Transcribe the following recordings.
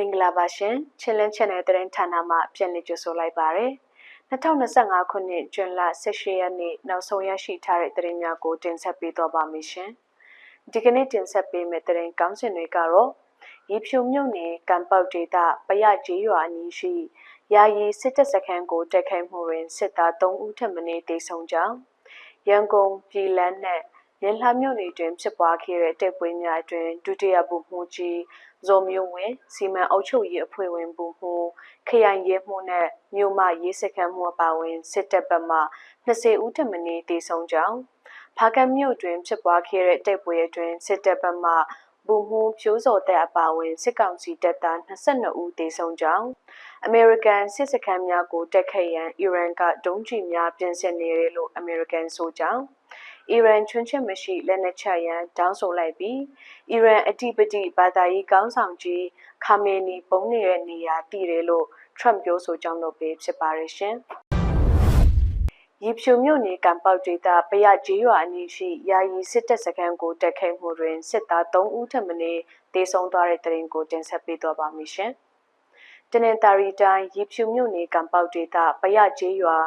မင်္ဂလာပါရှင်ချင်းလင်း channel သတင်းဌာနမှပြန်လည်ကြိုဆိုလိုက်ပါရစေ2025ခုနှစ်ဇွန်လ18ရက်နေ့နောက်ဆုံးရရှိထားတဲ့သတင်းများကိုတင်ဆက်ပေးတော့ပါမယ်ရှင်ဒီကနေ့တင်ဆက်ပေးမယ့်သတင်းကောင်းစင်တွေကတော့ရေဖြူမြုပ်နယ်ကံပေါက်ဒေသပရကြီးရွာအနီးရှိယာယီစစ်တပ်စခန်းကိုတက်ခိုက်မှုတွင်စစ်သား3ဦးထပ်မံတေဆုံးကြောင်းရန်ကုန်ပြည်လန်းနဲ့ ရန်လှမြို့နယ်တွင်ဖြစ်ပွားခဲ့တဲ့တိုက်ပွဲများအတွင်ဒုတိယဗိုလ်မှူးကြီးဇော်မျိုးဝင်းစီမံအုပ်ချုပ်ရေးအဖွဲ့ဝင်ဗိုလ်မှူးခရိုင်ရဲမှူးနဲ့မြို့မရေးစခန်းမှူးအပါအဝင်စစ်တပ်ဘက်မှ20ဦးထပ်မံတေဆုံးကြောင်းဖားကတ်မြို့တွင်ဖြစ်ပွားခဲ့တဲ့တိုက်ပွဲအတွင်စစ်တပ်ဘက်မှဘူမှုဖြိုးစော်တဲ့အပါအဝင်စစ်ကောင်စီတပ်သား22ဦးသေဆုံးကြောင်းအမေရိကန်စစ်စခန်းများကိုတက်ခတ်ရန်အီရန်ကဒုံးကျည်များပြင်ဆင်နေတယ်လို့အမေရိကန်ဆိုကြောင်း အီရန်ချွန်းချက်မရှိလက်နက်ချရန်တောင်းဆိုလိုက်ပြီးအီရန်အတိပတိဘာသာရေးကောင်းဆောင်ကြီးခါမေနီပုံနေတဲ့နေရာတည်တယ်လို့ထရမ့်ပြောဆိုကြောင်းလို့ပဲဖြစ်ပါရရှင်။ရီဖြူမြို့နယ်ကံပေါက်ဒေသပရကြီးရွာအနီးရှိယာယီစစ်တပ်စခန်းကိုတက်ခိုက်မှုတွင်စစ်သား3ဦးထပ်မံတေဆုံးသွားတဲ့တဲ့ရင်ကိုတင်ဆက်ပေးသွားပါမယ်ရှင်။တနင်္သာရီတိုင်းရီဖြူမြို့နယ်ကံပေါက်ဒေသပရကြီးရွာ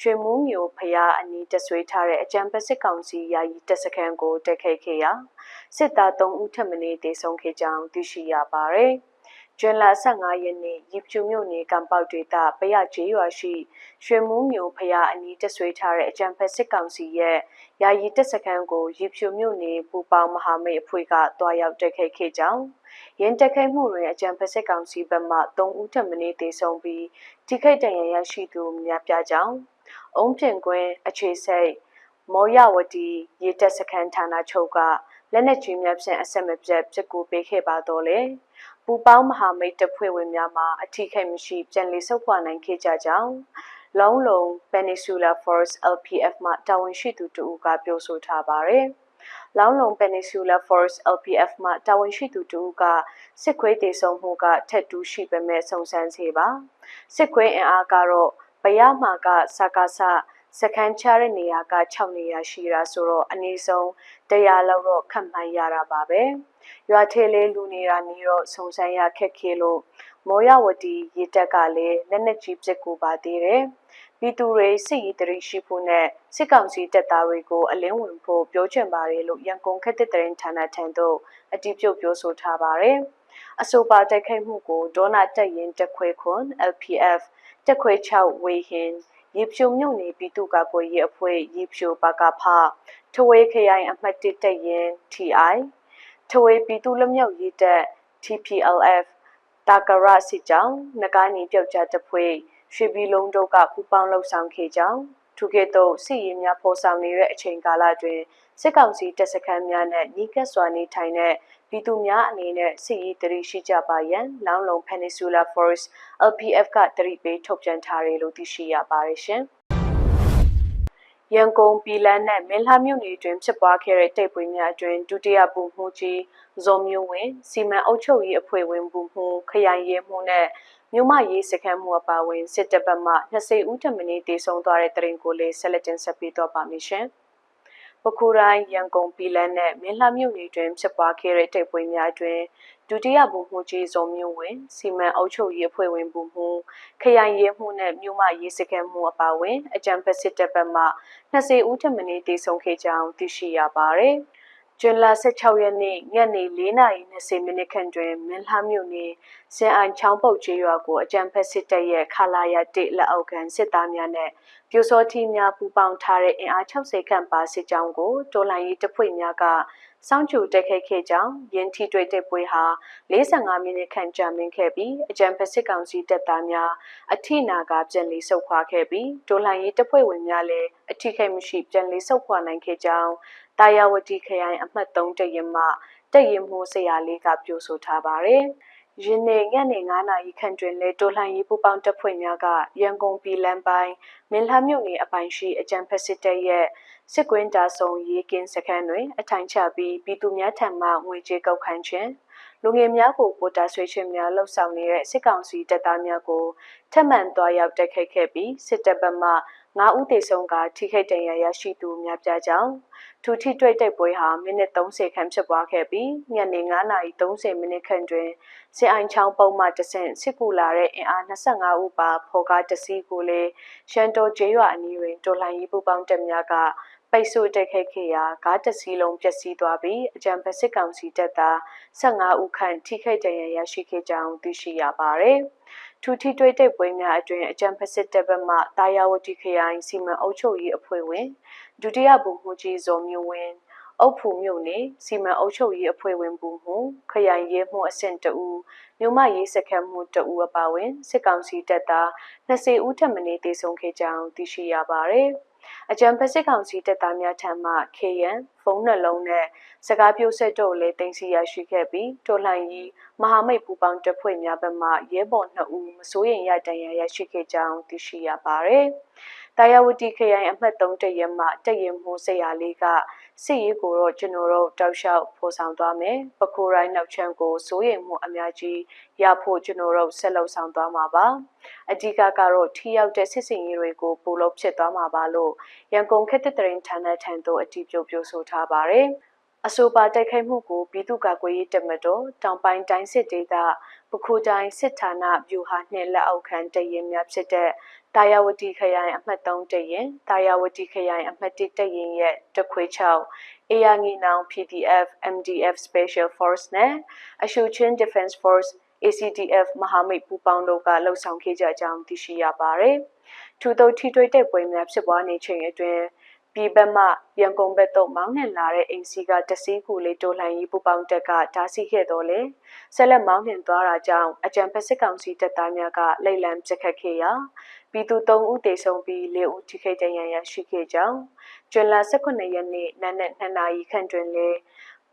ရွှေမူးမျိုးဖျားအနီးတဆွေးထားတဲ့အကြံပစစ်ကောင်စီယာယီတပ်စခန်းကိုတက်ခိုက်ခဲ့ရာစစ်သား3ဦးထပ်မံတေဆုံးခဲ့ကြောင်းသိရှိရပါတယ်။ကျွန်းလ15ရက်နေ့ရီဖြူမြို့နယ်ကံပေါက်ဒေသပရကျေးရွာရှိရွှေမူးမျိုးဖျားအနီးတဆွေးထားတဲ့အကြံဖက်စစ်ကောင်စီရဲ့ယာယီတပ်စခန်းကိုရီဖြူမြို့နယ်ပူပေါင်းမဟာမိတ်အဖွဲ့ကတွားရောက်တိုက်ခိုက်ခဲ့ကြောင်းရင်းတက်ခိုက်မှုတွင်အကြံဖက်စစ်ကောင်စီဘက်မှ3ဦးထပ်မံတေဆုံးပြီးထိခိုက်ဒဏ်ရာရရှိသူများပြားကြောင်း အုံးပြင်ကွင်းအခြေစိတ်မောရဝတီရေတက်စခန်းဌာနချုပ်ကလက်နက်ကြီးများဖြင့်အဆက်မပြတ်ပြစ်ကူပေးခဲ့ပါတော့လေပူပေါင်းမဟာမိတ်တပ်ဖွဲ့ဝင်များမှအထီးခိုက်မရှိပြန်လည်ဆုတ်ခွာနိုင်ခဲ့ကြကြောင်းလုံးလုံး Peninsula Force LPF မှတာဝန်ရှိသူတူကပြောဆိုထားပါတယ်။လောင်းလုံး Peninsula Force LPF မှတာဝန်ရှိသူတူကစစ်ခွေးတေဆုံမှုကထက်တူးရှိပေမဲ့စုံစမ်းစေပါ။စစ်ခွေးအင်အားကတော့ ဗရမာကစကားဆစခန်းချတဲ့နေရာက6နေရာရှိတာဆိုတော့အနည်းဆုံး100လောက်တော့ခန့်မှန်းရတာပါပဲရွာထဲလေးလူနေတာနေတော့စုံစမ်းရခက်ခဲလို့မောရဝတီရေတက်ကလည်းလက်နက်ကြီးပစ်ကူပါသေးတယ်ပြည်သူတွေစစ်ရေးတရိရှိဖို့နဲ့စစ်ကောင်စီတပ်သားတွေကိုအလင်းဝင်ဖို့ပြောချင်ပါတယ်လို့ရန်ကုန်ခက်တဲ့တရင်ဌာနထံသို့အတည်ပြုပြောဆိုထားပါတယ်အဆိုပါတိုက်ခိုက်မှုကိုဒေါနာတက်ရင်တက်ခွဲခွန် LPF တက်ခွဲ6ဝေဟင်ရေဖြူမြုပ်နေပြည်သူ့ကာကွယ်ရေးအဖွဲ့ရေဖြူပါကဖထဝေးခရိုင်အမှတ်1တက်ရင် TI ထဝေးပြည်သူ့လက်မြောက်ရေးတပ် TPLF တာကရစစ်ကြောင်းနဂါနီပြောက်ကြားတဖွဲ့ရွှေပြည်လုံးတို့ကပူပေါင်းလှုပ်ဆောင်ခဲ့ကြောင်းထိုကဲ့သို့စစ်ရေးများဖော်ဆောင်နေတဲ့အချိန်ကာလတွင်စစ်ကောင်စီတပ်စခန်းများနဲ့ညီကပ်စွာနေထိုင်တဲ့ ပြည်သူများအနေနဲ့စစ်ရေးတရိရှိကြပါရန်လောင်းလုံ Peninsula Force LPF ကတရိပေးထုတ်ပြန်ထားတယ်လို့သိရှိရပါတယ်ရှင်။ရန်ကုန်ပြည်လန်းနဲ့မင်းလှမြို့နယ်တွင်ဖြစ်ပွားခဲ့တဲ့တိုက်ပွဲများအတွင်ဒုတိယဗိုလ်မှူးကြီးဇော်မျိုးဝင်းစီမံအုပ်ချုပ်ရေးအဖွဲ့ဝင်ဗိုလ်မှူးခရိုင်ရဲမှူးနဲ့မြို့မရေးစခန်းမှုအပါအဝင်စစ်တပ်ဘက်မှ20ဦးထပ်မံတေဆုံးသွားတဲ့တရင်ကိုလည်းဆက်လက်တင်ဆက်ပေးတော့ပါမယ်ရှင်။ ပခုရိုင်းရန်ကုန်ပြည်လန်းနဲ့မင်းလှမြို့နယ်တွင်ဖြစ်ပွားခဲ့တဲ့တိုက်ပွဲများတွင်ဒုတိယဗိုလ်မှူးကြီးဇော်မျိုးဝင်းစီမံအုပ်ချုပ်ရေးအဖွဲ့ဝင်ဗိုလ်မှူးခရိုင်ရဲမှူးနဲ့မြို့မရေးစခန်းမှုအပါအဝင်အကြံဖက်စစ်တပ်ဘက်မှ20ဦးထပ်မံတေဆုံးခဲ့ကြောင်းသိရှိရပါတယ်။ ဇွန်လ16ရက်နေ့ညနေ4:20မိနစ်ခန့်တွင်မင်းလှမြို့နယ်စင်အိုင်ချောင်းပုတ်ကျေးရွာကိုအကြံဖက်စစ်တပ်ရဲ့ခလာရ1လက်အောက်ခံစစ်သားများနဲ့ပြိုစောထီများပူးပေါင်းထားတဲ့အင်အား60ခန့်ပါစစ်ကြောင်းကိုတော်လှန်ရေးတပ်ဖွဲ့များကစောင့်ကြိုတက်ခဲ့ခဲ့ကြောင်းရင်းထိတွေ့တဲ့ပွဲဟာ45မိနစ်ခန့်ကြာမြင့်ခဲ့ပြီးအကြံဖက်စစ်ကောင်စီတပ်သားများအထိနာကပြန်လည်ဆုတ်ခွာခဲ့ပြီးတော်လှန်ရေးတပ်ဖွဲ့ဝင်များလည်းအထိခိုက်မရှိပြန်လည်ဆုတ်ခွာနိုင်ခဲ့ကြောင်း တာယာဝတီခရိုင်အမှတ်3တရင်မှတရင်မှုဆရာလေးကပြောဆိုထားပါတယ်။ယင်းနေ့ညနေ9နာရီခန့်တွင်လေတိုလှန်ရေးပူပေါင်းတပ်ဖွဲ့များကရန်ကုန်ပြည်လမ်းပိုင်းမင်းလှမြို့နယ်အပိုင်းရှိအကြံဖက်စစ်တပ်ရဲ့စစ်ကွင်းတာဆုံရေးကင်းစခန်းတွင်အထိုင်ချပြီးပြည်သူများထံမှငွေကြေးကောက်ခံခြင်းလူငယ်များကိုပိုတာဆွေးခြင်းများလှုပ်ဆောင်နေတဲ့စစ်ကောင်စီတပ်သားများကိုထပ်မံသွားရောက်တိုက်ခိုက်ခဲ့ပြီးစစ်တပ်ဘက်မှ9ဦးသေဆုံးကထိခိုက်ဒဏ်ရာရရှိသူများပြားကြောင်း ထူထိတွေ့တိုက်ပွဲဟာမိနစ်30ခန့်ဖြစ်ပွားခဲ့ပြီးညနေ9:30မိနစ်ခန့်တွင်စစ်အိုင်ချောင်းပုံမှတဆင့်စစ်ကူလာတဲ့အင်အား25ဦးပါဖော်ကားတစီးကိုလည်းရှန်တိုကျေးရွာအနီးတွင်တော်လှန်ရေးပူးပေါင်းတပ်များကပိတ်ဆို့တိုက်ခိုက်ခဲ့ရာကားတစ်စီးလုံးပျက်စီးသွားပြီးအကြံဖက်စစ်ကောင်စီတပ်သား15ဦးခန့်ထိခိုက်ဒဏ်ရာရရှိခဲ့ကြောင်းသိရှိရပါတယ်။ထူထီတွေးတိတ်ပွဲများအတွင်အကြံဖက်စစ်တပ်ဘက်မှတာယာဝတီခရိုင်စီမံအုပ်ချုပ်ရေးအဖွဲ့ဝင် ဒုတိယဗိုလ်မှူးကြီးဇော်မျိုးဝင်းအုပ်ဖူမြို့နယ်စီမံအုပ်ချုပ်ရေးအဖွဲ့ဝင်ပူမှုခရိုင်ရေးမှုအဆင့်တဦးမြို့မရေးစခန်းမှုတဦးအပါအဝင်စစ်ကောင်စီတပ်သား20ဦးထပ်မံတေဆုံးခဲ့ကြောင်းသိရှိရပါတယ်။အကြံဖက်စစ်ကောင်စီတပ်သားများထံမှ KN ဖုန်းနှလုံးနဲ့စကားပြောဆက်တို့လည်းတင်စီရရှိခဲ့ပြီးတော်လှန်ရေးမဟာမိတ်ပူပေါင်းတပ်ဖွဲ့များဘက်မှရဲဘော်2ဦးမစိုးရိမ်ရတန်ရာရရှိခဲ့ကြောင်းသိရှိရပါတယ်။ တာယာဝတီခရိုင်အမှတ်3တရဲမှတရဲမှုဆရာလေးကစစ်ရေးကိုတော့ကျွန်တော်တို့တောက်လျှောက်ဖော်ဆောင်သွားမယ်။ပခိုးရိုင်းနောက်ချမ်းကိုစိုးရိမ်မှုအများကြီးရဖို့ကျွန်တော်တို့ဆက်လုပ်ဆောင်သွားမှာပါ။အဓိကကတော့ထိရောက်တဲ့စစ်စင်ရေးတွေကိုပိုလို့ဖြစ်သွားမှာပါလို့ရန်ကုန်ခေတ်သစ်တရင်ဌာနထံသို့အတည်ပြုပြောဆိုထားပါတယ်။ အဆိုပါတိုက်ခိုက်မှုကိုပြည်သူ့ကာကွယ်ရေးတပ်မတော်တောင်ပိုင်းတိုင်းစစ်ဒေသပခုတိုင်းစစ်ဌာနဗျူဟာနှင့်လက်အောက်ခံတရင်များဖြစ်တဲ့တာယာဝတီခရိုင်အမှတ်3တရင်တာယာဝတီခရိုင်အမှတ်1တရင်ရဲ့တခွေ6အေယာငီနောင် PDF MDF Special Force နဲ့အရှုချင်း Defense Force ACDF မဟာမိတ်ပူးပေါင်းတို့ကလှုပ်ဆောင်ခဲ့ကြကြောင်းသိရှိရပါတယ်။ထူသောထိတွေ့တဲ့ပွဲများဖြစ်ပွားနေချိန်အတွင်း ပြည်ဘက်မှရန်ကုန်ဘက်သို့မောင်းနှင်လာတဲ့အိမ်စီကတစည်းကူလေးတိုလှန်ရေးပူပေါင်းတက်ကဓာစီခဲ့တော့လေဆက်လက်မောင်းနှင်သွားတာကြောင့်အကြံဖက်စစ်ကောင်စီတပ်သားများကလိတ်လံပစ်ခတ်ခဲ့ရာပြည်သူ3ဦးတေဆုံးပြီး4ဦးထိခိုက်ဒဏ်ရာရရှိခဲ့ကြောင်းကျွန်းလာ18ရက်နေ့နက်နက်2နာရီခန့်တွင်လေ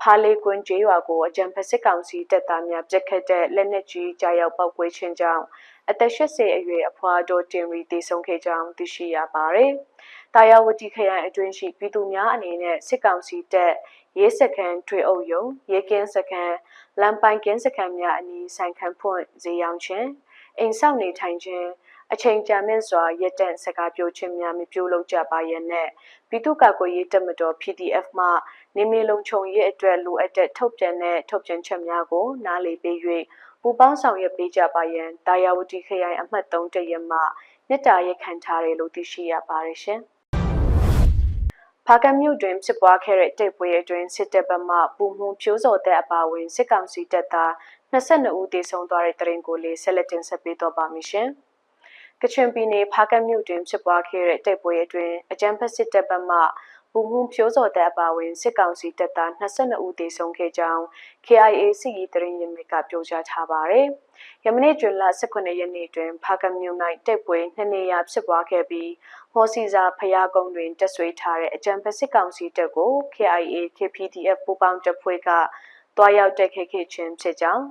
ဖားလေးကွင်းကျေးရွာကိုအကြံဖက်စစ်ကောင်စီတပ်သားများပြစ်ခတ်တဲ့လက်နက်ကြီးကြားရောက်ပောက်ကွဲခြင်းကြောင့်အသက်80အရွယ်အဖွာတော်တင်ရီတေဆုံးခဲ့ကြောင်းသိရှိရပါတယ်။ တာယာဝတီခရိုင်အတွင်းရှိပြည်သူများအနေနဲ့စစ်ကောင်စီတပ်ရဲစခန်းထွေအုပ်ရုံရဲကင်းစခန်းလမ်းပိုင်းကင်းစခန်းများအနီးဆိုင်ခံဖွင့်ဈေးရောင်းခြင်းအိမ်ဆောက်နေထိုင်ခြင်းအချိန်ကြာမြင့်စွာရက်တန့်စကားပြောခြင်းများမပြုလုပ်ကြပါရနဲ့ပြည်သူ့ကာကွယ်ရေးတပ်မတော် PDF မှနေမီလုံခြုံရေးအတွက်လိုအပ်တဲ့ထုတ်ပြန်တဲ့ထုတ်ပြန်ချက်များကို နားလည်ပေး၍ပူပေါင်းဆောင်ရွက်ပေးကြပါရန်တာယာဝတီခရိုင်အမှတ်3တရမှမြစ်တာရက်ခံထားတယ်လို့သိရှိရပါတယ်ရှင်။ ဖားကမြို့တွင်ဖြစ်ပွားခဲ့တဲ့တိုက်ပွဲအတွင်းစစ်တပ်ဘက်မှပူမှုဖြိုးစော်တဲ့အပါအဝင်စစ်ကောင်စီတပ်သား22ဦးသေဆုံးသွားတဲ့တရင်ကိုလေးဆက်လက်တင်ဆက်ပေးတော့ပါမရှင်။ကချင်ပြည်နယ်ဖားကမြို့တွင်ဖြစ်ပွားခဲ့တဲ့တိုက်ပွဲအတွင်းအကြမ်းဖက်စစ်တပ်ဘက်မှ ပူမှုဖြိုးစော်တဲ့အပါအဝင်စစ်ကောင်စီတပ်သား22ဦးသေဆုံးခဲ့ကြောင်း KIA စီရီတရင်ရမြစ်ကပြောကြားထားပါတယ်။ယမနေ့ကျွလ18ရက်နေ့တွင်ဖားကမြို့၌တိုက်ပွဲနှစ်နေရာဖြစ်ပွားခဲ့ပြီးဟောစီစာဖျားကုန်းတွင်တက်ဆွေးထားတဲ့အကြံဖက်စစ်ကောင်စီတပ်ကို KIA KPDF ပူးပေါင်းတပ်ဖွဲ့ကတွားရောက်တက်ခဲ့ခဲ့ခြင်းဖြစ်ကြောင်း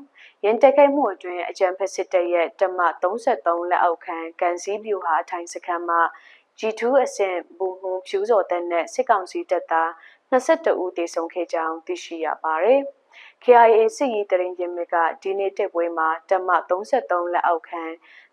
ရင်းတက်ခဲ့မှုအတွင်းအကြံဖက်စစ်တပ်ရဲ့တမ33လက်အောက်ခံကန်စည်းဗျူဟာအထိုင်စခန်းမှာ G2 အဆင့်ဘူမှုဖြူစော်တဲ့နဲ့စစ်ကောင်စီတပ်သား22ဦးတေဆုံးခဲ့ကြောင်းသိရှိရပါတယ်။ KIA စစ်ရေးတရင်ရင်မြစ်ကဒီနေ့တက်ပွဲမှာတမ33လက်အောက်ခံ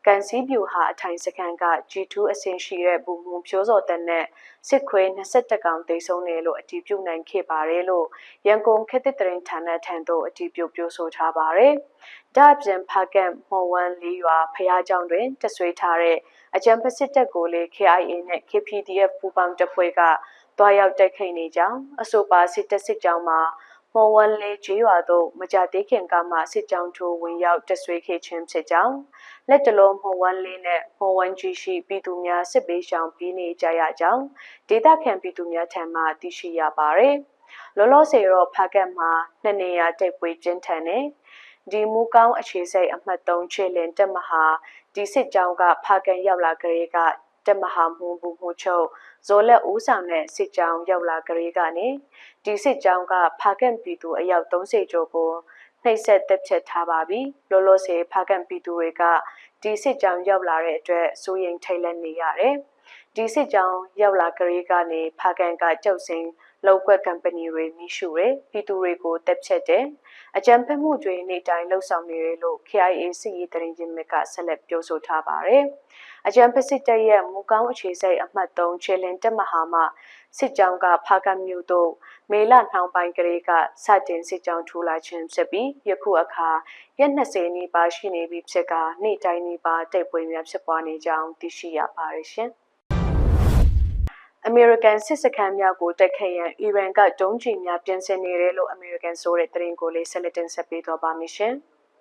ကန်စီးပြူဟာအထိုင်စခန်းက G2 အဆင့်ရှိတဲ့ဘူမှုဖြိုးစော်တက်နဲ့စစ်ခွေ22ကောင်တိတ်ဆုံးတယ်လို့အတည်ပြုနိုင်ခဲ့ပါတယ်လို့ရန်ကုန်ခေတ်တရင်ဌာနထံသို့အတည်ပြုပြောဆိုထားပါတယ်။ဒါ့အပြင်ဖာကတ်မော်ဝမ်လေးရွာဖျားကြောင်တွင်တဆွေးထားတဲ့ အကြံပစစ်တပ်ကိုလေ KIA နဲ့ KPDF ပူးပေါင်းတပ်ဖွဲ့ကတွားရောက်တိုက်ခိုက်နေကြောင်းအဆိုပါစစ်တပ်စစ်ကြောင်းမှာမော်ဝမ်လေးကျေးရွာသို့မကြသေးခင်ကမှစစ်ကြောင်းထိုးဝင်ရောက်တဆွေးခဲ့ခြင်းဖြစ်ကြောင်းလက်တလုံးမော်ဝမ်လေးနဲ့မော်ဝမ်ကြီးရှိပြည်သူများစစ်ပေးရှောင်ပြီးနေကြရကြောင်းဒေသခံပြည်သူများထံမှသိရှိရပါတယ်။လောလောဆယ်တော့ဖားကတ်မှာနှစ်နေရာတိုက်ပွဲကျင်းထန်နေဒီမူကောင်းအခြေစိတ်အမှတ်3ခြေလင်တက်မဟာ ဒီစစ်ကြောင်းကဖားကန်ရောက်လာကြတဲ့ကတက်မဟာမှုဘူးမှုချုပ်ဇော်လက်ဦးဆောင်တဲ့စစ်ကြောင်းရောက်လာကြတဲ့ကနေဒီစစ်ကြောင်းကဖားကန်ပြည်သူအယောက်30ကျော်ကိုနှိပ်စက်တက်ဖြတ်ထားပါပြီလောလောဆယ်ဖားကန်ပြည်သူတွေကဒီစစ်ကြောင်းရောက်လာတဲ့အတွက်စိုးရိမ်ထိတ်လန့်နေရတယ်ဒီစစ်ကြောင်းရောက်လာကြတဲ့ကနေဖားကန်ကကြောက်စင် လောက်ကွက်ကမ်ပဏီတွေမိရှုတယ်ပြည်သူတွေကိုတက်ဖြတ်တယ်အကြံဖက်မှုတွေနေ့တိုင်းလှုပ်ဆောင်နေတယ်လို့ KIA စီရေးတရင်ချင်းမြစ်ကဆက်လက်ပြောဆိုထားပါတယ်အကြံပစစ်တပ်ရဲ့မူကောင်းအခြေစိတ်အမှတ်3ချေလင်တက်မဟာမှစစ်ကြောင်းကဖားကတ်မြို့သို့မေလနှောင်းပိုင်းကလေးကစတင်စစ်ကြောင်းထူလာခြင်းဖြစ်ပြီးယခုအခါရက်20နီးပါးရှိနေပြီဖြစ်ကနေ့တိုင်းနီးပါးတိုက်ပွဲများဖြစ်ပွားနေကြောင်းသိရှိရပါတယ်ရှင်။ အမေရိကန်စစ်စခန်းများကိုတိုက်ခိုက်ရန်အီရန်ကဒုံးကျည်များပြင်ဆင်နေတယ်လို့အမေရိကန်ဆိုတဲ့သတင်းကိုလေးဆက်လက်တင်ဆက်ပေးသွားပါမယ်ရှင်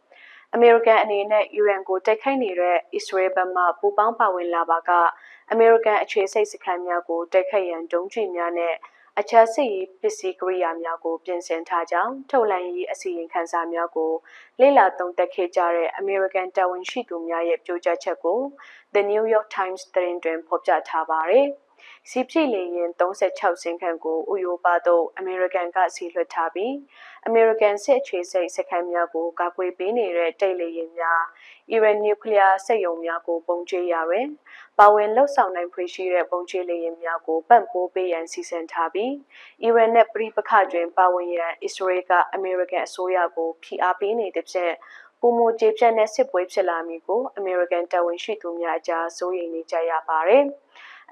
။အမေရိကန်အနေနဲ့အီရန်ကိုတိုက်ခိုက်နေတဲ့အစ္စရေးဘက်မှပူးပေါင်းပါဝင်လာပါကအမေရိကန်အခြေစိတ်စခန်းများကိုတိုက်ခိုက်ရန်ဒုံးကျည်များနဲ့အခြားစစ်ရေးပစ္စည်းကိရိယာများကိုပြင်ဆင်ထားကြောင်းထုတ်လန်ရေးအစီရင်ခံစာများကိုလေ့လာသုံးသပ်ခဲ့ကြတဲ့အမေရိကန်တာဝန်ရှိသူများရဲ့ပြောကြားချက်ကို The New York Times သတင်းတွင်ဖော်ပြထားပါတယ်။ စီပြည့်လေရင်36စင်ခန့်ကိုဥရောပသို့အမေရိကန်ကစီလွှတ်ထားပြီးအမေရိကန်စစ်အခြေစိတ်စခန်းများကိုကာကွယ်ပေးနေတဲ့တိတ်လေရင်များအီရန်နျူကလ িয়ার စက်ရုံများကိုပုံကျဲရတွင်ပါဝင်လှုပ်ဆောင်နိုင်ဖွယ်ရှိတဲ့ပုံကျဲလေရင်များကိုပံ့ပိုးပေးရန်စီစဉ်ထားပြီးအီရန်နဲ့ပြည်ပခတွင်ပါဝင်ရန်အစ္စရေးကအမေရိကန်အစိုးရကိုဖိအားပေးနေတဲ့ဖြင့်ပုံမကြေပြတ်တဲ့စစ်ပွဲဖြစ်လာမည်ကိုအမေရိကန်တာဝန်ရှိသူများအကြားစိုးရိမ်နေကြရပါတယ်။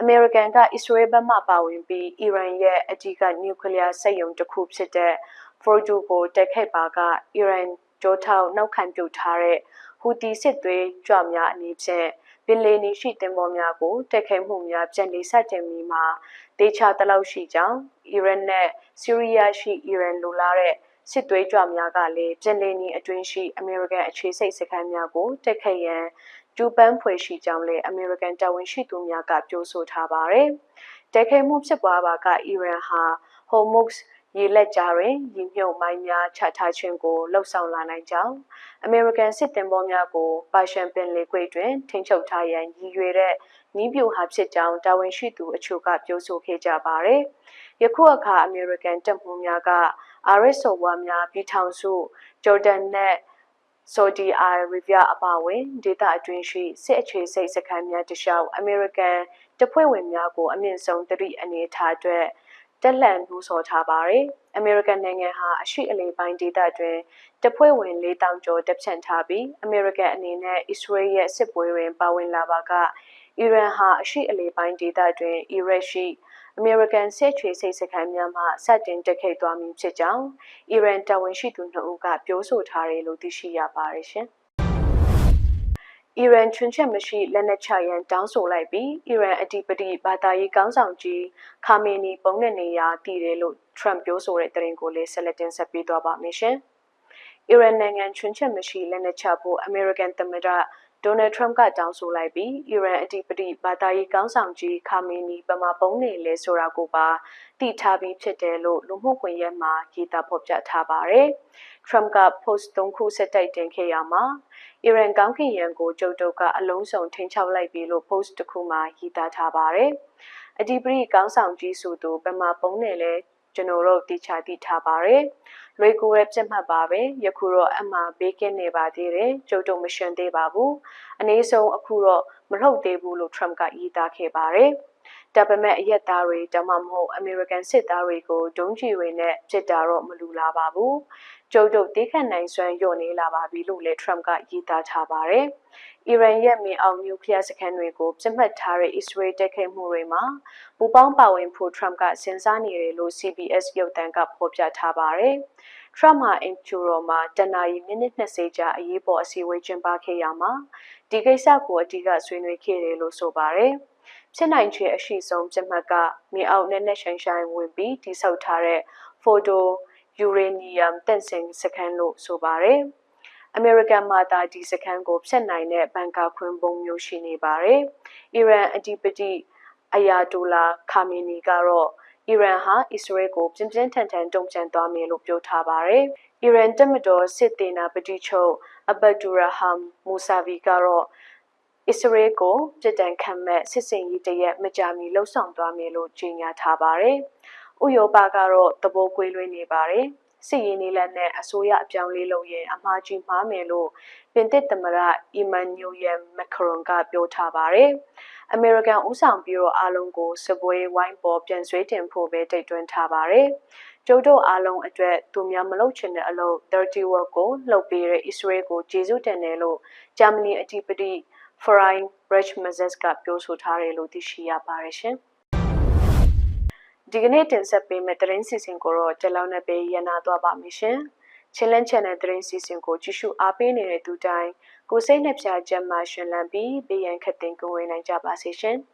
အမေရိကန်ကအစ္စရေးဘက်မှပါဝင်ပြီးအီရန်ရဲ့အကြီးကနျူကလ িয়ার စက်ရုံတစ်ခုဖြစ်တဲ့ဖော်ဂျူကိုတက်ခိုက်ပါကအီရန်ဂျိုထောက်နောက်ခံပြုထားတဲ့ဟူတီစစ်သွေးကြွများအနေဖြင့်ဘင်လီနီရှိတင်ပေါ်များကိုတက်ခိုက်မှုများပြန်လည်ဆက်တင်ပြီးမှဒေချာတလောက်ရှိကြောင်းအီရန်နဲ့ဆီးရီးယားရှိအီရန်လိုလားတဲ့စစ်သွေးကြွများကလည်းပြန်လည်နီအတွင်းရှိအမေရိကန်အခြေစိတ်စခန်းများကိုတက်ခိုက်ရန် ကျူပန်းဖွယ်ရှိကြောင်းလည်းအမေရိကန်တာဝန်ရှိသူများကပြောဆိုထားပါတယ်။တိုက်ခိုက်မှုဖြစ်ပွားပါကအီရန်ဟာဟိုမုတ်ရေလက်ကြားတွင်ရည်မြုပ်မိုင်းများချထားခြင်းကိုလှုံ့ဆော်လာနိုင်ကြောင်းအမေရိကန်စစ်တင်ပေါ်များကိုပါရှန်ပင်လေကွေ့တွင်ထိန်းချုပ်ထားရန်ရည်ရွယ်တဲ့နီးပြိုဟာဖြစ်ကြောင်းတာဝန်ရှိသူအချို့ကပြောဆိုခဲ့ကြပါတယ်။ယခုအခါအမေရိကန်တပ်မှူးများကအာရစ်ဆိုဝါများပြည်ထောင်စုဂျော်ဒန်နဲ့ ဆော်ဒီအာရေဗျအပါအဝင်ဒေသအတွင်းရှိစစ်အခြေစိတ်စခန်းများတခြားအမေရိကန်တပ်ဖွဲ့ဝင်များကိုအမြင့်ဆုံးတရိအနေထားအတွက်တက်လှန်နှူးဆော်ထားပါတယ်။အမေရိကန်နိုင်ငံဟာအရှိအလေပိုင်းဒေသတွင်တပ်ဖွဲ့ဝင်၄000ကျော်တပ်ဖြန့်ထားပြီးအမေရိကန်အနေနဲ့အစ္စရေးရဲ့စစ်ပွဲတွင်ပါဝင်လာပါကအီရန်ဟာအရှိအလေပိုင်းဒေသတွင်အီရတ်ရှိ အမေရိကန်စစ်ချွေစိတ်စခန်းများမှစတင်တက်ခိတ်သွားမည်ဖြစ်ကြောင်းအီရန်တာဝန်ရှိသူနှစ်ဦးကပြောဆိုထားတယ်လို့သိရှိရပါတယ်ရှင်။အီရန်ချွန်းချက်မရှိလက်နက်ချရန်တောင်းဆိုလိုက်ပြီးအီရန်အဓိပတိဘာသာရေးကောင်းဆောင်ကြီးခါမီနီပုံတဲ့နေရာတည်တယ်လို့ Trump ပြောဆိုတဲ့သတင်းကိုလည်းဆက်လက်တင်ဆက်ပေးသွားပါမယ်ရှင်။အီရန်နိုင်ငံချွန်းချက်မရှိလက်နက်ချဖို့အမေရိကန်သမ္မတ ဒေါ်နယ်ထရမ့်ကတောင်းဆိုလိုက်ပြီးအီရန်အဓိပတိဘာသာရေးကောင်းဆောင်ကြီးခါမီနီပမာပုံးနေလဲဆိုတာကိုပါတည်ထားပြီးဖြစ်တယ်လို့လူမှုကွန်ရက်မှာရေးသားဖော်ပြထားပါတယ်။ Trump က post ၃ခုဆက်တိုက်တင်ခဲ့ရမှာအီရန်ကောင်းကင်ယံကိုကျုပ်တို့ကအလုံးစုံထိန်းချုပ်လိုက်ပြီလို့ post တစ်ခုမှာရေးသားထားပါတယ်။အဓိပတိကောင်းဆောင်ကြီးဆိုသူပမာပုံးနေလဲ ကျွန်တော်တို့တိချာတိထားပါတယ်။လွေကူရဲ့ပြတ်မှတ်ပါပဲ။ယခုတော့အမှဘေးကင်းနေပါသေးတယ်။ကျုပ်တို့မရှင်သေးပါဘူး။အနည်းဆုံးအခုတော့မလှုပ်သေးဘူးလို့ Trump ကရေးသားခဲ့ပါတယ်။ဒါပေမဲ့အရက်သားတွေတမမဟုတ်အမေရိကန်စစ်သားတွေကိုဒုံးကျည်တွေနဲ့ပြစ်တာတော့မလူလာပါဘူး။ကျုပ်တို့တိခတ်နိုင်စွမ်းညှို့နေလာပါပြီလို့လည်း Trump ကရေးသားထားပါတယ်။ အီရန်ရဲ့မြေအောက်နျူကလ িয়ার စခန်းတွေကိုပြစ်မှတ်ထားတဲ့အစ္စရေးတိုက်ခိုက်မှုတွေမှာပူပေါင်းပါဝင်ဖို့ Trump ကစဉ်းစားနေတယ်လို့ CBS ရုပ်သံကဖော်ပြထားပါတယ်။ Trump ဟာအင်ချူရိုမှာတနအီမိနစ်20ကြာအရေးပေါ်အစည်းအဝေးကျင်းပခဲ့ရမှာဒီကိစ္စကိုအဓိကဆွေးနွေးခဲ့တယ်လို့ဆိုပါတယ်။ဖြစ်နိုင်ခြေအရှိဆုံးပြတ်မှတ်ကမြေအောက်နဲ့နဲ့ဆိုင်ဆိုင်ဝင်ပြီးတိစောက်ထားတဲ့ဖိုတိုယူရေနီယမ်တန့်စင်စခန်းလို့ဆိုပါတယ်။ အမေရိကန်မှသာဒီစခန်းကိုဖျက်နိုင်တဲ့ဘန်ကာခွင်းပုံမျိုးရှိနေပါတယ်။အီရန်အဓိပတိအယာတိုလာခါမီနီကတော့အီရန်ဟာအစ္စရေးကိုပြင်းပြင်းထန်ထန်တုံ့ပြန်သွားမယ်လို့ပြောထားပါတယ်။အီရန်တပ်မတော်စစ်သေးနာပတိချုပ်အဘဒူရာဟမ်မူဆာဗီကတော့အစ္စရေးကိုပြည်တံခံမဲ့စစ်စင်ရေးတရက်မကြာမီလှုပ်ဆောင်သွားမယ်လို့ကြေညာထားပါတယ်။ဥရောပကတော့သဘောကွေးလွှဲနေပါတယ်။ စစ်ရေးနည်းလမ်းနဲ့အစိုးရအပြောင်းလဲလုပ်ရင်အမှားကြီးမှားမယ်လို့ပြင်သစ်သမ္မတအီမန်နျူယယ်မက်ခရွန်ကပြောထားပါတယ်။အမေရိကန်ဦးဆောင်ပြီးတော့အားလုံးကိုစပွဲဝိုင်းပေါ်ပြန်ဆွေးတင်ဖို့ပဲတိုက်တွန်းထားပါတယ်။ကျုပ်တို့အားလုံးအတွက်သူများမလုပ်ချင်တဲ့အလုပ်30 work ကိုလှုပ်ပေးတဲ့ Israel ကိုကျေးဇူးတင်တယ်လို့ဂျာမနီအကြီးပတိ Frying Rich Mazes ကပြောဆိုထားတယ်လို့သိရှိရပါတယ်ရှင်။ ဒီကနေ့တင်ဆက်ပေးမယ့်သတင်းစီစဉ်ကိုတော့ကြလောင်းနဲ့ပဲရနာသွားပါမယ်ရှင်။ချင်းလန်း channel သတင်းစီစဉ်ကိုကြည့်ရှုအားပေးနေတဲ့သူတိုင်းကိုစိတ်နှပြချက်မှရှင်လန်းပြီးဘေးရန်ခတ်တင်ကိုဝင်နိုင်ကြပါစေရှင်။